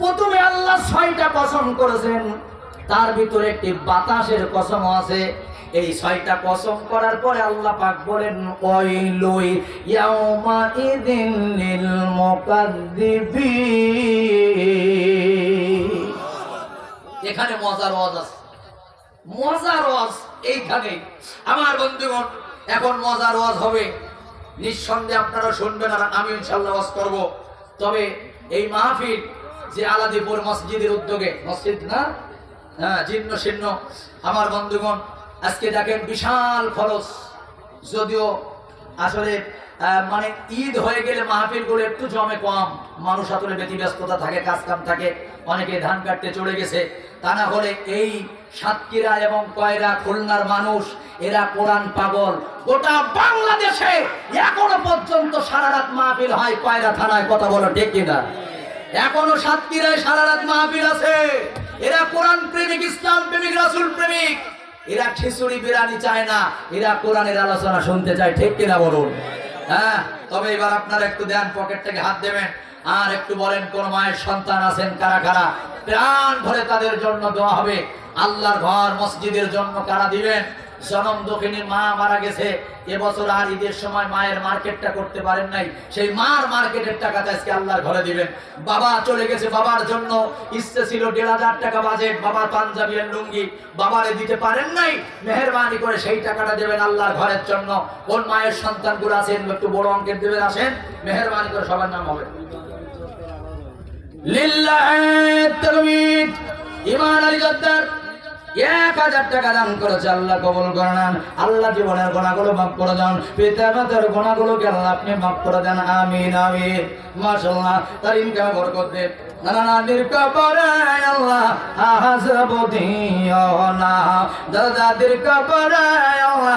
প্রথমে আল্লাহ ছয়টা কসম করেছেন। তার ভিতরে একটি বাতাসের কসম আছে। এই ছয়টা কসম করার পরে আল্লাহ পাক বলেন ওই লই ইয়াউমা ইদিন লিল মুকাদ্দিবিন এখানে মজার ওয়াজ আছে। মজার ওয়াজ এইখানে। আমার বন্ধুগণ, এখন মজার ওয়াজ হবে। নিঃসন্দেহে আপনারা শুনবেন আর আমি ইনশাল্লাহ ওয়াজ করব। তবে এই মাহফিল যে আলাদিপুর মসজিদের উদ্যোগে, মসজিদ না? হ্যাঁ জীর্ণ শীর্ণ আমার বন্ধুগণ, আজকে দেখেন বিশাল খরচ। যদিও আসলে মানে ঈদ হয়ে গেলে মাহফিলগুলো একটু জমে কম। মানুষ আসলে ব্যতিব্যস্ততা থাকে কাজ কাম থাকে। অনেকে ধান কাটতে চলে গেছে। তা না হলে এই সাতক্ষীরা এবং কয়রা খুলনার মানুষ, এরা কোরআন পাগল। গোটা বাংলাদেশে এখনও পর্যন্ত সারা রাত মাহফিল হয়, কয়রা থানায় কথা বলো, ঠিক কিনা? এখনও সাতক্ষীরায় সারা রাত মাহফিল আছে। এরা কোরআন প্রেমিক, ইসলাম প্রেমিক, রাসুল প্রেমিক। এরা খিচুড়ি বিরানি চায় না। এরা কোরআনের আলোচনা শুনতে চায়, ঠিক কিনা বলুন? হ্যাঁ? তবে এবার আপনারা একটু দেন পকেট থেকে হাত দেবেন। আর একটু বলেন, কোন মায়ের সন্তান আছেন কারা কারা? প্রাণ ভরে তাদের জন্য দেওয়া হবে। আল্লাহর ঘর, মসজিদের জন্য কারা দিবেন? জনম দক্ষিণী মা মারা গেছে। এবছর আর ঈদের সময় মায়ের মার্কেটটা করতে পারেন নাই। সেই মার মার্কেটের টাকাটা আজকে আল্লাহর ঘরে দিবেন। বাবা চলে গেছে বাবার জন্য। ইচ্ছে ছিল দেড় হাজার টাকা বাজেট। বাবার পাঞ্জাবি আর লুঙ্গি বাবারে দিতে পারেন নাই। মেহরবানি করে সেই টাকাটা দেবেন আল্লাহর ঘরের জন্য। কোন মায়ের সন্তানগুলো আছেন, একটু বড় অঙ্কের দেবেন, আসেন। মেহরবানি করে সবার নাম হবে। লিল্লাহি ইমান আলী জদ্দার এক হাজার টাকা দান করেছে আল্লাহ কবল করে নেন। আল্লাহ জীবনের গোনাগুলো মাফ করে দেন। পিতা মাতার গোনাগুলোকে আল্লাহ আপনি মাফ করে দেন। আমিন আমিন। মাসাল্লাহ তার ইনকাম বরকত দেন নানা নানির কবরে আল্লাহ আহাজব দিও না। দাদাদের কবরে আল্লাহ